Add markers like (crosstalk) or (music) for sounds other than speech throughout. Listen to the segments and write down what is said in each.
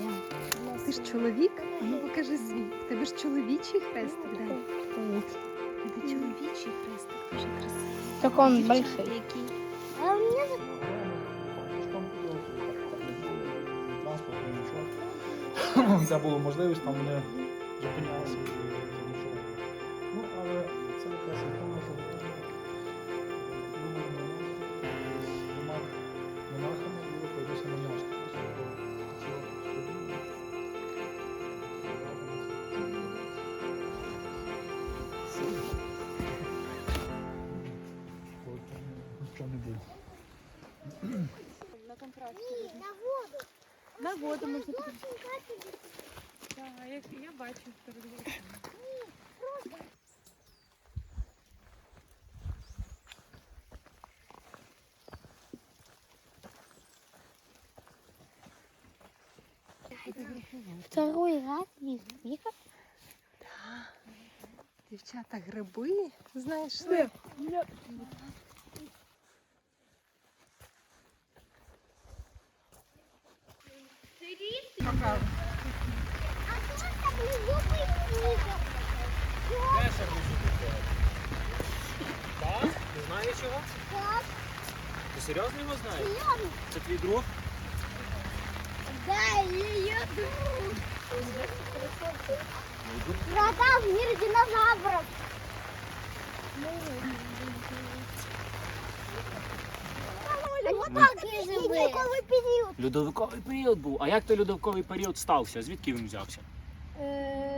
Я. Ти ж чоловік? А ну покажи свій. В тебе ж чоловічий хрестик, дай. Це чоловічий хрестик, дуже красивий. Так он большой. А у меня Це було можливість, там вони зупинялися На воду можна подивитися. Так, я, я бачу вами. второй раз. Вика? Дівчата, гриби, знаєш, що? Так? Ти знаєш його? Так. Ти серйозно його знаєш? Це твій друг? Да, ее друг. Врата в мир динозавров. Так Ледниковый. Льодовиковий період був. А як той льодовиковий період стався? Звідки він взявся? Э,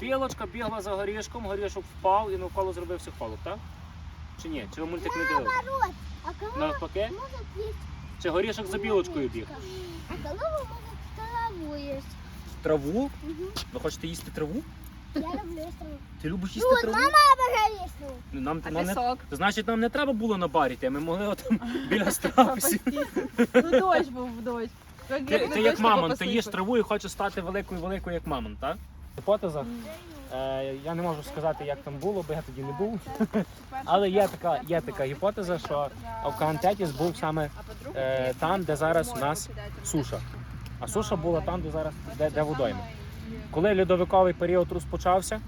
Білочка бігла за горішком, горішок впав і навколо зробився холод, так? Чи ні? Чи ви мультик не дивилися? Наоборот. А кого Навпаки? может есть? Чи горішок за білочкою біг? А кого может траву есть? Траву? Мгм. Ви хочете їсти траву? Я люблю траву. Ти любиш Ну, їсти траву? обожаю есть траву. Ну, Нам, А нам не... пісок? Значить, нам не треба було набарити, ми могли отам (laughs) біля страусів. Ну дощ був дощ. Ти, ти як мамон, ти їш траву і хочеш стати великою великою, як мамон, так? Гіпотеза. Е, я не можу сказати, як там було, бо я тоді не був. (laughs) Але є така, є така гіпотеза, що Авкаантетіс був саме е, там, де зараз у нас суша. А суша була там, де зараз де, де водойми. Коли льодовиковий період розпочався,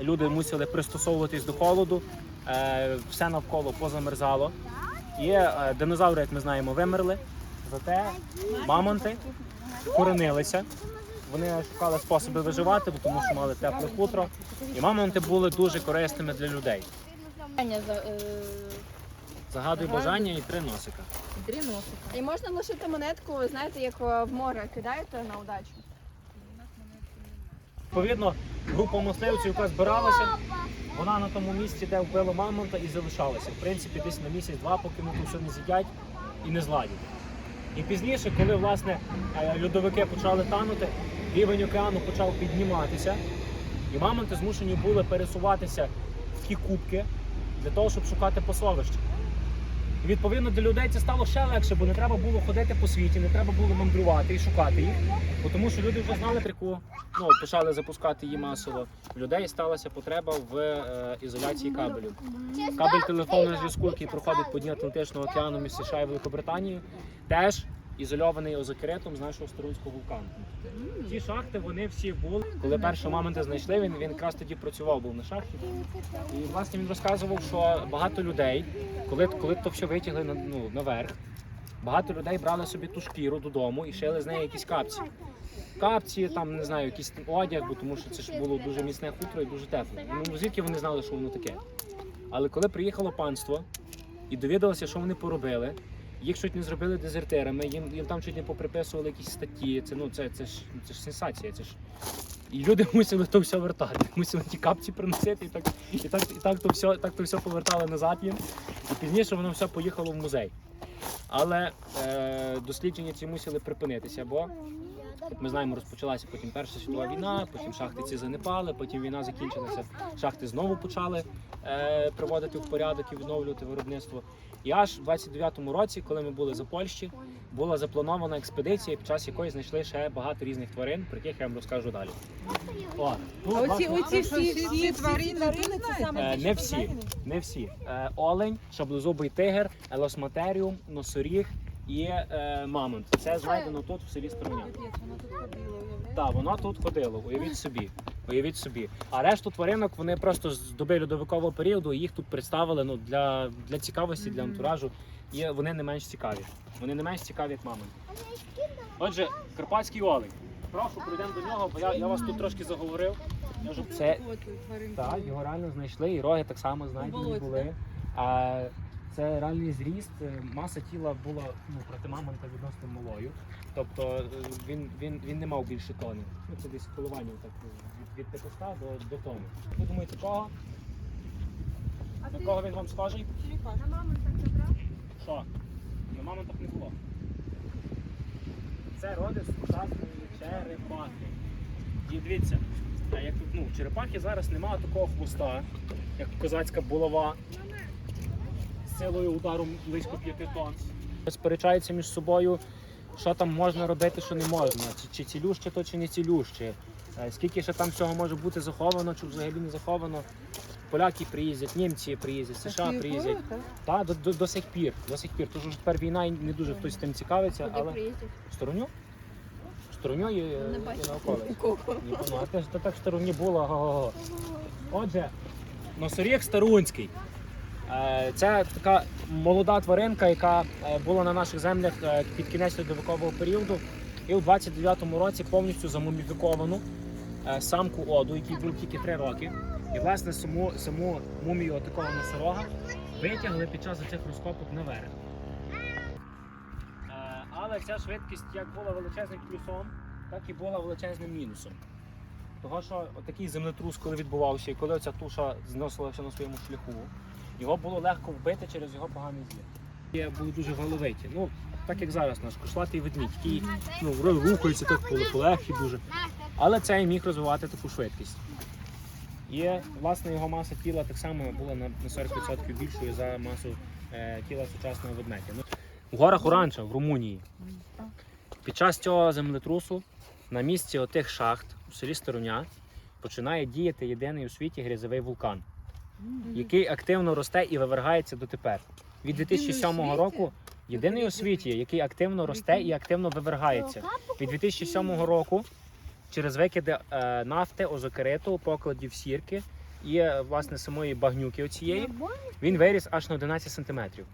люди мусили пристосовуватись до холоду, е, все навколо позамерзало. І е, динозаври, як ми знаємо, вимерли. Зате мамонти коронилися. Вони шукали способи виживати, тому що мали тепле хутро. І мамонти були дуже корисними для людей. Загадуй бажання і три носика. Три носика. І можна лишити монетку, знаєте, як е, в море кидаєте на удачу. Відповідно, група мисливців, яка збиралася, вона на тому місці, де вбила мамонта, і залишалася. В принципі, десь на місяць-два, поки вони тут все не з'їдять і не зладять. І пізніше, коли власне е, льодовики почали танути, рівень океану почав підніматися, і мамонти змушені були пересуватися в ті кубки для того, щоб шукати посовище. І відповідно для людей це стало ще легше, бо не треба було ходити по світі, не треба було мандрувати і шукати їх. Бо тому що люди вже знали трику, ну почали запускати її масово. В людей сталася потреба в е, ізоляції кабелів. Кабель телефонного зв'язку, який проходить по дні Атлантичного океану між США і Великобританією, теж ізольований озокеретом з нашого Сторунського вулкану. Ті шахти вони всі були. Коли першого мамонта знайшли, він, він якраз тоді працював, був на шахті. І власне він розказував, що багато людей, коли, коли то все витягли на, ну, наверх, багато людей брали собі ту шкіру додому і шили з неї якісь капці. Капці, там не знаю, якийсь одяг, бо тому що це ж було дуже міцне хутро і дуже тепле. Ну звідки вони знали, що воно таке? Але коли приїхало панство і довідалося, що вони поробили, їх чуть не зробили дезертирами, їм, їм там чуть не поприписували якісь статті. Це ну це, це ж це ж сенсація. Це ж і люди (laughs) мусили то все вертати, мусили ті капці приносити, і так і так, і так то все, так то все повертали назад їм. І пізніше воно все поїхало в музей. Але е, дослідження ці мусили припинитися, бо як ми знаємо, розпочалася потім Перша світова війна, потім шахти ці занепали, потім війна закінчилася, шахти знову почали приводити в порядок і відновлювати виробництво. І аж в 29-му році, коли ми були за Польщі, була запланована експедиція, під час якої знайшли ще багато різних тварин, про яких я вам розкажу далі. О, тут, Оці, оці всі, всі тварини, це саме Е, не всі. Не всі. Е, Олень, шаблезубий тигр, елосматеріум, носоріг, і е, мамонт. Це знайдено тут, в селі Струня. Так, воно тут ходило, уявіть собі. Уявіть собі. А решту тваринок вони просто з доби льодовикового періоду їх тут представили ну, для, для цікавості, для антуражу. І вони не менш цікаві. Вони не менш цікаві, як мамонт. Отже, карпатський олень. Прошу, прийдемо до нього, бо я, я вас тут трошки заговорив. Я вже- Це так, його реально знайшли, і роги так само знайдені були. А це реальний зріст. е, Маса тіла була ну, проти мамонта відносно малою. Тобто е, він, він, він не мав більше тони. Ну, це десь коливання так, від, від 500 до, до тони. Ви думаєте, кого? До кого він вам схожий? На маму так забрав. Що? На мамонтах не було. Це роди сучасної черепахи. І дивіться, а як тут, ну, черепахи зараз немає такого хвоста, як козацька булава силою удару близько 5 тонн. Сперечаються між собою, що там можна робити, що не можна, чи, чи цілюще то, чи не цілюще. Е, Скільки ще там всього може бути заховано, чи взагалі не заховано. Поляки приїздять, німці приїздять, США приїздять. Та до, до, до сих пір. До сих пір. Тож тепер війна і не дуже хтось тим цікавиться, Куди але приїздять? в сторону? В сторону і, Не і навколо. Ну, а те ж так в стороні було. Отже, носоріг старунський. Це така молода тваринка, яка е, була на наших землях е, під кінець льодовикового періоду. І у 29-му році повністю замуміфіковану е, самку Оду, якій було тільки 3 роки. І власне саму, саму мумію такого носорога витягли під час цих розкопок наверх. Е, Але ця швидкість як була величезним плюсом, так і була величезним мінусом. Того, що такий землетрус, коли відбувався, і коли ця туша зносилася на своєму шляху, його було легко вбити через його поганий зір. Є були дуже головиті. Ну, так як зараз наш кошлатий ведмідь, який ну, рухається так полегкі дуже. Але цей міг розвивати таку швидкість. І власне його маса тіла так само була на на 40% більшою за масу е, тіла сучасного ведмедя. Ну, у горах Уранча в Румунії. Під час цього землетрусу на місці отих шахт у селі Стороня починає діяти єдиний у світі грязовий вулкан, який активно росте і вивергається дотепер. Від 2007 року єдиний у світі, який активно росте і активно вивергається. Від 2007 року через викиди е, нафти, озокериту, покладів сірки і е, власне самої багнюки оцієї. Він виріс аж на 11 сантиметрів.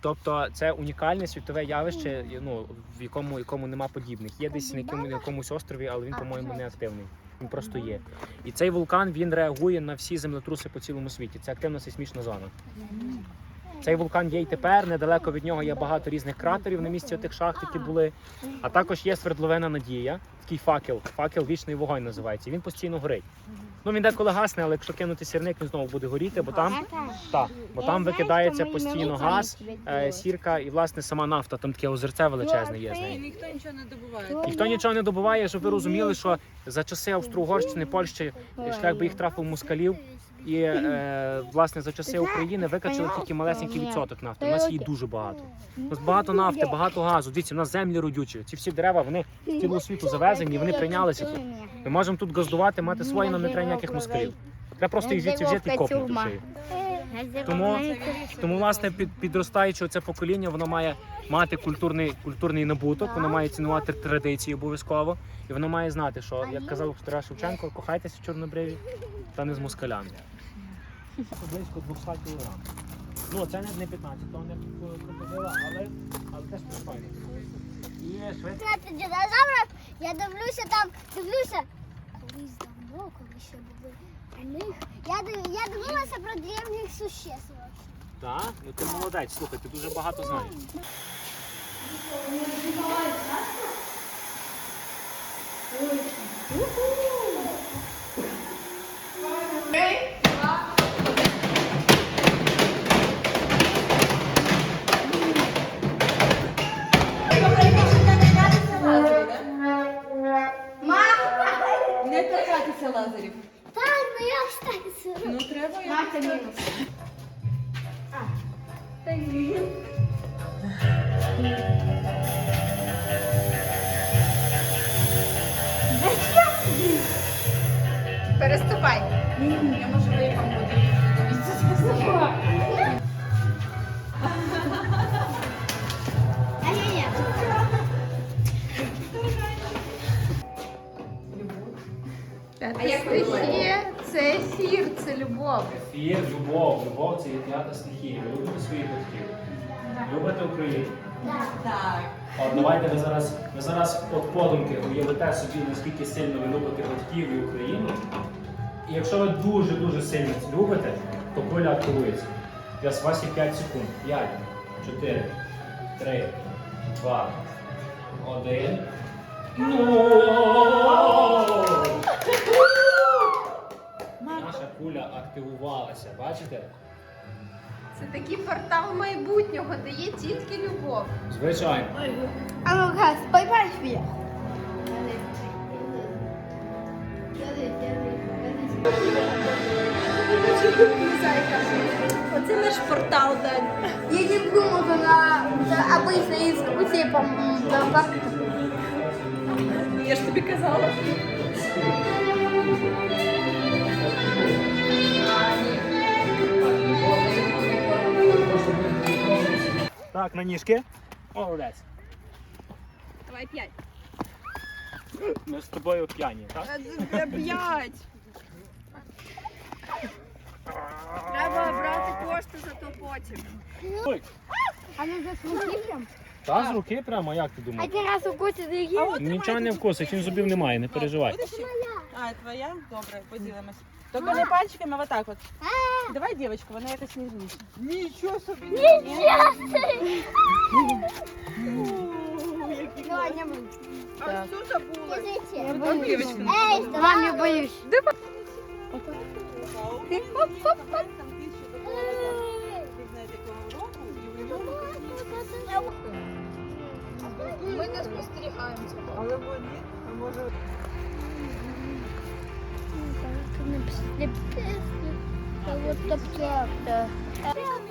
Тобто це унікальне світове явище, ну, в якому, якому нема подібних. Є десь на, якому, на якомусь острові, але він, по-моєму, не активний. Він просто є. І цей вулкан він реагує на всі землетруси по цілому світі. Це активна сейсмічна зона. Цей вулкан є і тепер. Недалеко від нього є багато різних кратерів на місці тих шахт, які були. А також є свердловина Надія, такий факел. Факел вічний вогонь називається. Він постійно горить. Ну він деколи гасне, але якщо кинути сірник, він знову буде горіти, бо там, та, бо там викидається постійно газ, е, сірка і власне сама нафта. Там таке озерце величезне є з нею. ніхто нічого не добуває. Ніхто нічого не добуває, щоб ви розуміли, що за часи Австро-Угорщини, Польщі шлях би їх трапив москалів. І е, власне за часи України викачали тільки малесенький відсоток нафти. У нас її дуже багато. У нас багато нафти, багато газу. Дивіться, у нас землі родючі. Ці всі дерева вони з цілого світу завезені, вони прийнялися тут. Ми можемо тут газдувати, мати свої, нам не треба ніяких москалів. Треба просто їх звідси взяти і копнути в шию. Тому, тому власне, під, підростаючи це покоління, воно має мати культурний, культурний набуток, воно має цінувати традиції обов'язково, і воно має знати, що, як казав Тарас Шевченко, кохайтеся в чорнобриві, та не з москалями. Близько 200 кг. Ну, це не, не 15 тонн, як крокодила, але, але теж пристойно. І швидко. Знаєте, динозаврів, я дивлюся там, дивлюся. Колись давно, коли ще були у них. Я, див- я дивилася про древніх существ. Так, ну ти молодець, слухай, ти дуже багато знаєш. Я можу виїхав бути. А як ви думаєте? Це ефір, це любов. Ефір, любов, любов це п'ята стихія. Ви любите своїх батьків. Любите Україну. Так. От давайте ви зараз, ви зараз от подумки уявите собі, наскільки сильно ви любите батьків і Україну. І якщо ви дуже-дуже сильно це любите, то куля активується. Я з вас є 5 секунд. 5, 4, 3, 2, 1. Ну! Наша куля активувалася, бачите? Це такий портал майбутнього, де є тільки любов. Звичайно. А ну-ка, споймай меня. Оце наш портал, Дань. Я не думала на на обычный язык, типа, м, да, как Я ж тобі казала. Так, на ніжки. Молодець. Давай п'ять. Ми з тобою п'яні, так? Це п'ять. Треба брати кошти за то потім. Ой, Она за руки та з руки прямо, як ти думаєш? Один раз укусит другие. Нічого не вкусить, він зубів немає, не переживай. А, твоя? Добре, поділимось. Тільки не пальчиками, а вот так от. Давай, дівчинку, вона якось ніжніше. Нічого собі. Не. А що забула? Я боюсь. Эй, мам, я боюсь. Ми не спостерігаємо цього. Але вони, а може... Вот так, так. Бежи, бежи, бежи.